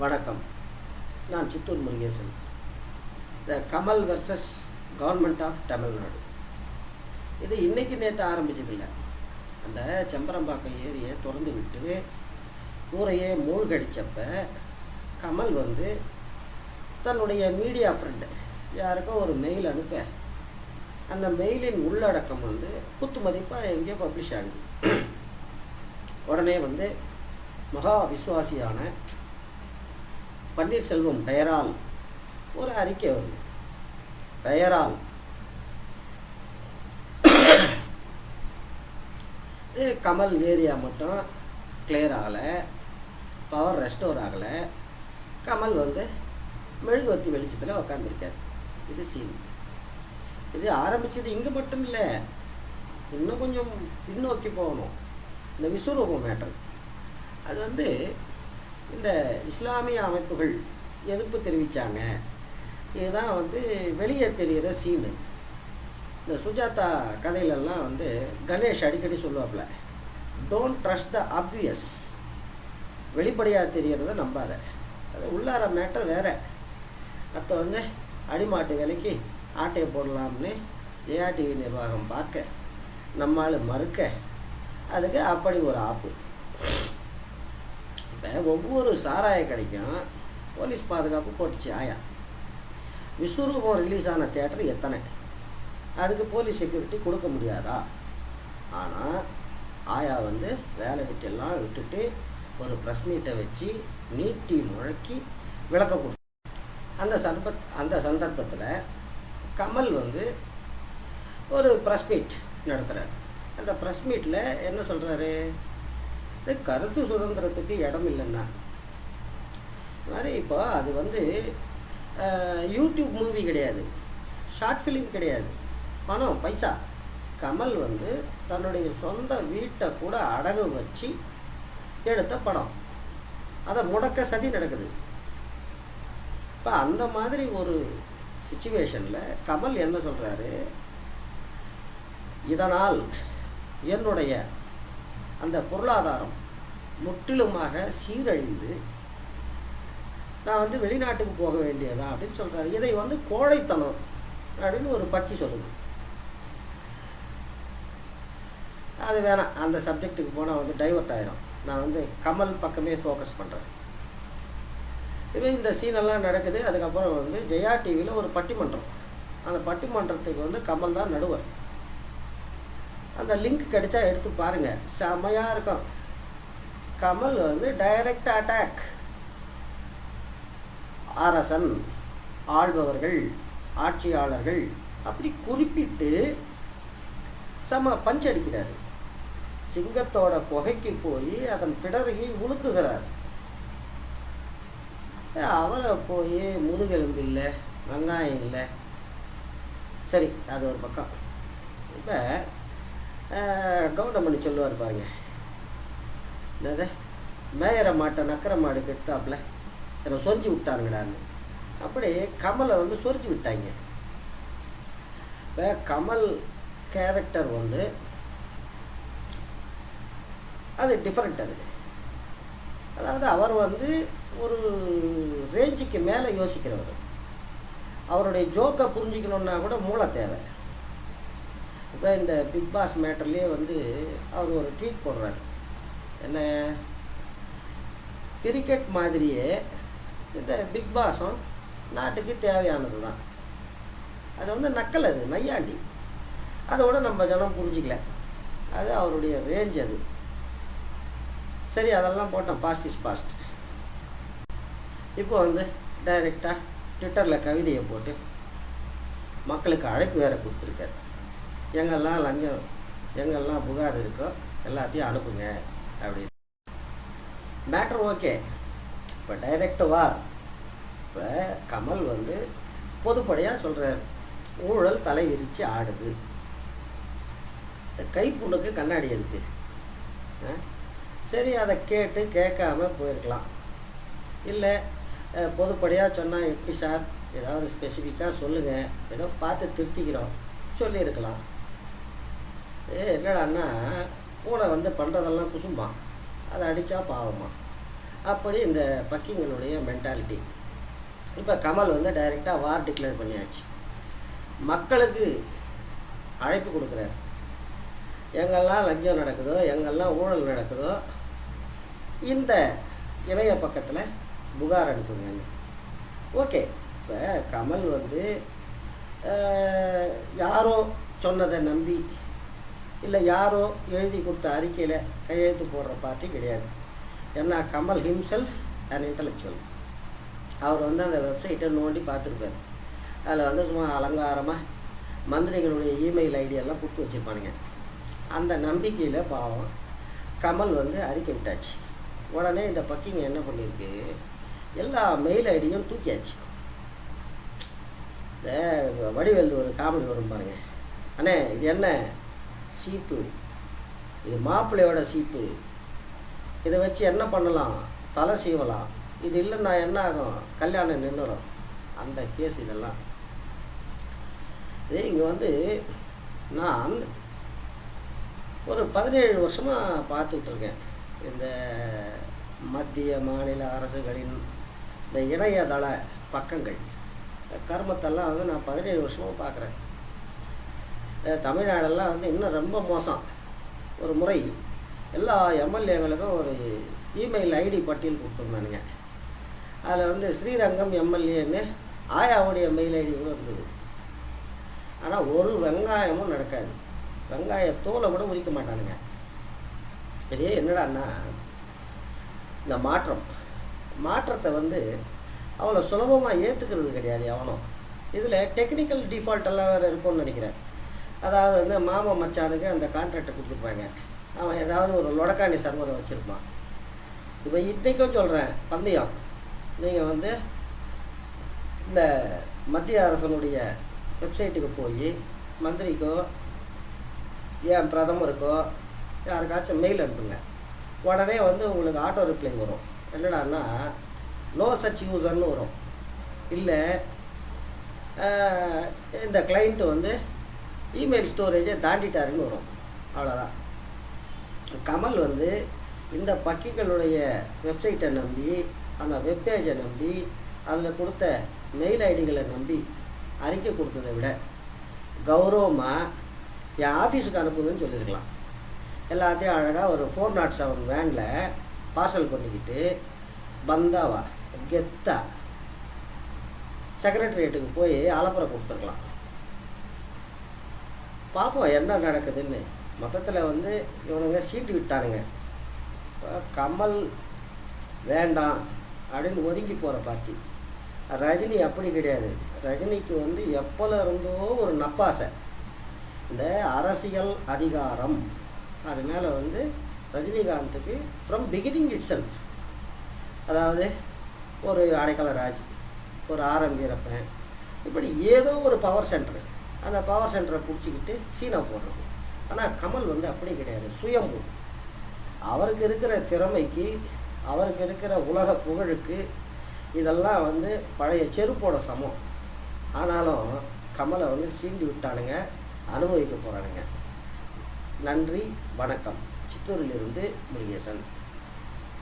வணக்கம். நான் Chittoor Murugesan. The Kamal versus government of Tamil Nadu இது இன்றைக்கு நேற்று ஆரம்பிச்சதில்லை. அந்த செம்பரம்பாக்கம் ஏரியை திறந்து விட்டு ஊரையே மூழ்கடிச்சப்ப கமல் வந்து தன்னுடைய மீடியா ஃப்ரெண்டு யாருக்கோ ஒரு மெயில் அனுப்ப. அந்த மெயிலின் உள்ளடக்கம் வந்து குத்து மதிப்பாக எங்கேயோ பப்ளிஷ் ஆகுது. உடனே வந்து மகா விசுவாசியான பன்னீர்செல்வம் பெயரால் ஒரு அறிக்கை வருது பெயரால். இது கமல் ஏரியா மட்டும் கிளியர் ஆகலை. பவர் ரெஸ்டோர் ஆகலை. கமல் வந்து மெழுகுவத்தி வெளிச்சத்தில் உக்காந்துருக்கார். இது சீன் இது ஆரம்பித்தது இங்கே மட்டும் இல்லை. இன்னும் கொஞ்சம் பின்னோக்கி போகணும். இந்த விஸ்வரூபம் மேட்டர் அது வந்து இந்த இஸ்லாமிய அமைப்புகள் எதிர்ப்பு தெரிவித்தாங்க இதுதான் வந்து வெளியே தெரிகிற சீனு இந்த சுஜாதா கதையிலெல்லாம் வந்து கணேஷ் அடிக்கடி சொல்லுவாப்புல டோன்ட் ட்ரஸ்ட் த ஆப்வியஸ் வெளிப்படையாக தெரியறத நம்பாத. அது உள்ளார மேட்டர் வேற. அத்த வந்து அடிமாட்டு விலைக்கு ஆட்டையை போடலாம்னு ஜெயா டிவி நிர்வாகம் பார்க்க நம்மால் மறுக்க அதுக்கு அப்படி ஒரு ஆப்பு. இப்போ ஒவ்வொரு சாராய கடைக்கும் போலீஸ் பாதுகாப்பு போட்டுச்சு ஆயா. விஸ்வரூபம் ரிலீஸ் ஆன தேட்டர் எத்தனை? அதுக்கு போலீஸ் செக்யூரிட்டி கொடுக்க முடியாதா? ஆனால் ஆயா வந்து வேலை விட்டெல்லாம் விட்டுட்டு ஒரு ப்ரெஸ் மீட்டை வச்சு நீட்டி முழக்கி விளக்க கொடு. அந்த சந்தர்ப்ப அந்த சந்தர்ப்பத்தில் கமல் வந்து ஒரு ப்ரெஸ் மீட் நடத்துகிறார் அந்த ப்ரெஸ் மீட்டில் என்ன சொல்கிறாரு இது கருத்து சுதந்திரத்துக்கு இடம் இல்லைன்னா. மாதிரி இப்போ அது வந்து யூடியூப் மூவி கிடையாது. ஷார்ட் ஃபிலிம் கிடையாது. பணம் பைசா. கமல் வந்து தன்னுடைய சொந்த வீட்டை கூட அடகு வச்சு எடுத்த படம். அதை முடக்க சதி நடக்குது. இப்போ அந்த மாதிரி ஒரு சுச்சுவேஷனில் கமல் என்ன சொல்கிறாரு இதனால் என்னுடைய அந்த பொருளாதாரம் முற்றிலுமாக சீரழிந்து நான் வந்து வெளிநாட்டுக்கு போக வேண்டியதா அப்படின்னு சொல்கிறாரு இதை வந்து கோழைத்தனம் அப்படின்னு ஒரு பக்கி சொல்லுது. அது வேணாம். அந்த சப்ஜெக்ட்டுக்கு போனால் வந்து டைவர்ட் ஆயிரும். நான் வந்து கமல் பக்கமே ஃபோக்கஸ் பண்ணுறேன் இது இந்த சீனெல்லாம் நடக்குது. அதுக்கப்புறம் வந்து ஜெயா டிவியில் ஒரு பட்டிமன்றம். அந்த பட்டிமன்றத்துக்கு வந்து கமல் தான் நடுவர். அந்த லிங்க் கிடைச்சா எடுத்து பாருங்க. செமையாக இருக்கும். கமல் வந்து டைரக்ட் அட்டாக் அரசன் ஆள்பவர்கள் ஆட்சியாளர்கள் அப்படி குறிப்பிட்டு செம பஞ்ச் அடிக்கிறாரு. சிங்கத்தோட புகைக்கு போய் அதன் பிடரையை உழுக்குகிறார் அவரை போய் முதுகெலும்பு இல்லை வெங்காயம் இல்லை. சரி அது ஒரு பக்கம். இப்போ கவுண்டமணி சொல்லுவார் பாருங்கள் என்னது? மேயற மாட்டை நக்கரை மாடு கெடுத்தாப்புல. என்னை சொரிஞ்சு விட்டானுங்கடான்னு அப்படி கமலை வந்து சொரிஞ்சு விட்டாங்க. இப்போ கமல் கேரக்டர் வந்து அது டிஃப்ரெண்ட் அது. அதாவது அவர் வந்து ஒரு ரேஞ்சுக்கு மேலே யோசிக்கிறவர். அவருடைய ஜோக்கை புரிஞ்சிக்கணுன்னா கூட மூளை தேவை. இப்போ இந்த பிக் பாஸ் மேட்டர்லேயே வந்து அவர் ஒரு ட்வீட் போடுறாரு. என்ன கிரிக்கெட் மாதிரியே இந்த பிக் பாஸும் நாட்டுக்கு தேவையானது தான் அது வந்து நக்கல் அது நையாண்டி அதோட நம்ம ஜனம் புரிஞ்சிக்கல. அது அவருடைய ரேஞ்ச் அது. சரி அதெல்லாம் போட்டோம். பாஸ்ட் இஸ் பாஸ்ட் இப்போ வந்து டைரெக்டாக ட்விட்டரில் கவிதையை போட்டு மக்களுக்கு அழைப்பு வேறு கொடுத்துருக்காரு. எங்கெல்லாம் லஞ்சம் எங்கெல்லாம் புகார் இருக்கோ எல்லாத்தையும் அனுப்புங்க. அப்படி மேட்ரு ஓகே இப்போ டைரக்ட் வார் இப்போ கமல் வந்து பொதுப்படையாக சொல்கிறார் ஊழல் தலை விரித்து ஆடுது கைப்புண்ணுக்கு கண்ணாடி எதுக்கு? ஆ? சரி அதை கேட்டு கேட்காம போயிருக்கலாம். இல்லை பொதுப்படையாக சொன்னால் எப்படி சார் ஏதாவது ஸ்பெசிஃபிக்காக சொல்லுங்கள் ஏதோ பார்த்து திருத்திக்கிறோம். சொல்லியிருக்கலாம். ஏ என்னடான்னா பூனை வந்து பண்ணுறதெல்லாம் குசும்பான் அதை அடித்தா பாவமா. அப்படி இந்த பக்கிங்களுடைய மென்டாலிட்டி இப்போ கமல் வந்து டைரெக்டாக வார் டிக்ளேர் பண்ணியாச்சு. மக்களுக்கு அழைப்பு கொடுக்குறாரு. எங்கெல்லாம் லஞ்சம் நடக்குதோ எங்கெல்லாம் ஊழல் நடக்குதோ இந்த இணைய பக்கத்தில் புகார் அனுப்புங்க ஓகே இப்போ கமல் வந்து யாரோ சொன்னதை நம்பி இல்லை யாரோ எழுதி கொடுத்த அறிக்கையில் கையெழுத்து போடுற பார்ட்டி கிடையாது. ஏன்னா கமல் ஹிம்செல்ஃப் அண்ட் இன்டலெக்சுவல் அவர் வந்து அந்த வெப்சைட்டை நோண்டி பார்த்துருப்பார். அதில் வந்து சும்மா அலங்காரமாக மந்திரிகளுடைய இமெயில் ஐடியெல்லாம் கொடுத்து வச்சுருப்பானுங்க. அந்த நம்பிக்கையில் பாவம் கமல் வந்து அறிக்கை விட்டாச்சு. உடனே இந்த பக்கிங்க என்ன பண்ணியிருக்கு எல்லா மெயில் ஐடியும் தூக்கியாச்சு. இந்த வடிவேல் ஒரு காமெடி வரும் பாருங்க. அண்ணே இது என்ன? சீப்பு. இது மாப்பிள்ளையோட சீப்பு. இதை வச்சு என்ன பண்ணலாம்? தலை சீவலாம். இது இல்லைன்னா என்ன ஆகும்? கல்யாணம் நின்றுடும். அந்த கேஸ் இதெல்லாம். இது இங்கே வந்து நான் ஒரு பதினேழு வருஷமாக பார்த்துட்ருக்கேன் இந்த மத்திய மாநில அரசுகளின் இந்த இணையதள பக்கங்கள். இந்த கர்மத்தெல்லாம் வந்து நான் பதினேழு வருஷமாக பார்க்குறேன். தமிழ்நாடெல்லாம் வந்து இன்னும் ரொம்ப மோசம். ஒரு முறை எல்லா எம்எல்ஏங்களுக்கும் ஒரு இமெயில் ஐடி பட்டியல் கொடுத்துருந்தானுங்க. அதில் வந்து ஸ்ரீரங்கம் எம்எல்ஏன்னு ஆயாவுடைய மெயில் ஐடி கூட இருந்தது. ஆனால் ஒரு வெங்காயமும் நடக்காது. வெங்காய தோலை கூட உரிக்க மாட்டானுங்க. இதே என்னடான்னா இந்த மாற்றம். மாற்றத்தை வந்து அவ்வளோ சுலபமாக ஏற்றுக்கிறது கிடையாது எவனும். இதில் டெக்னிக்கல் டிஃபால்ட் எல்லாம் வேறு இருக்கும்னு நினைக்கிறேன். அதாவது வந்து மாமா மச்சானுக்கு அந்த கான்ட்ராக்டை கொடுத்துருப்பாங்க. அவன் ஏதாவது ஒரு லொடக்காணி சர்வரை வச்சுருப்பான். இப்போ இன்றைக்கும் சொல்கிறேன் பந்தயம். நீங்கள் வந்து இந்த மத்திய அரசனுடைய வெப்சைட்டுக்கு போய் மந்திரிக்கோ ஏன் பிரதமருக்கோ யாருக்காச்சும் மெயில் அனுப்புங்க. உடனே வந்து உங்களுக்கு ஆட்டோ ரிப்ளை வரும். என்னடான்னா நோ சச் யூசர்னு வரும். இல்லை இந்த கிளைண்ட்டு வந்து இமெயில் ஸ்டோரேஜை தாண்டிட்டாருன்னு வரும். அவ்வளோதான் கமல் வந்து இந்த பக்கிகளுடைய வெப்சைட்டை நம்பி அந்த வெப்பேஜை நம்பி அதில் கொடுத்த மெயில் ஐடிகளை நம்பி அறிக்கை கொடுத்ததை விட கௌரவமாக என் ஆஃபீஸுக்கு அனுப்புங்கன்னு சொல்லியிருக்கலாம் எல்லாத்தையும் அழகாக ஒரு ஃபோர் நாட் செவன் வேனில் பார்சல் பண்ணிக்கிட்டு பந்தாவா கெத்தா செக்ரட்டரியேட்டுக்கு போய் அலப்பறை கொடுத்துருக்கலாம். பார்ப்போம் என்ன நடக்குதுன்னு. மொத்தத்தில் வந்து இவனுங்க சீட்டு விட்டானுங்க. கமல் வேண்டாம் அப்படின்னு ஒதுங்கி போகிற பார்ட்டி ரஜினி அப்படி கிடையாது. ரஜினிக்கு வந்து எப்போல இருந்தோ ஒரு நப்பாசை. இந்த அரசியல் அதிகாரம். அது மேலே வந்து ரஜினிகாந்துக்கு ஃப்ரம் பிகினிங் இட் செல்ஃப் அதாவது ஒரு அடைக்கல ராஜ் ஒரு ஆரம் இப்படி ஏதோ ஒரு பவர் சென்டர் அந்த பவர் சென்டரை பிடிச்சிக்கிட்டு சீனா போடுறது. ஆனால் கமல் வந்து அப்படி கிடையாது. சுயம்பு. அவருக்கு இருக்கிற திறமைக்கு அவருக்கு இருக்கிற உலக புகழுக்கு இதெல்லாம் வந்து பழைய செருப்போட சமம். ஆனாலும் கமலை வந்து சீண்டி விட்டானுங்க அனுபவிக்க போகிறானுங்க நன்றி வணக்கம். சித்தூரிலிருந்து முருகேசன்.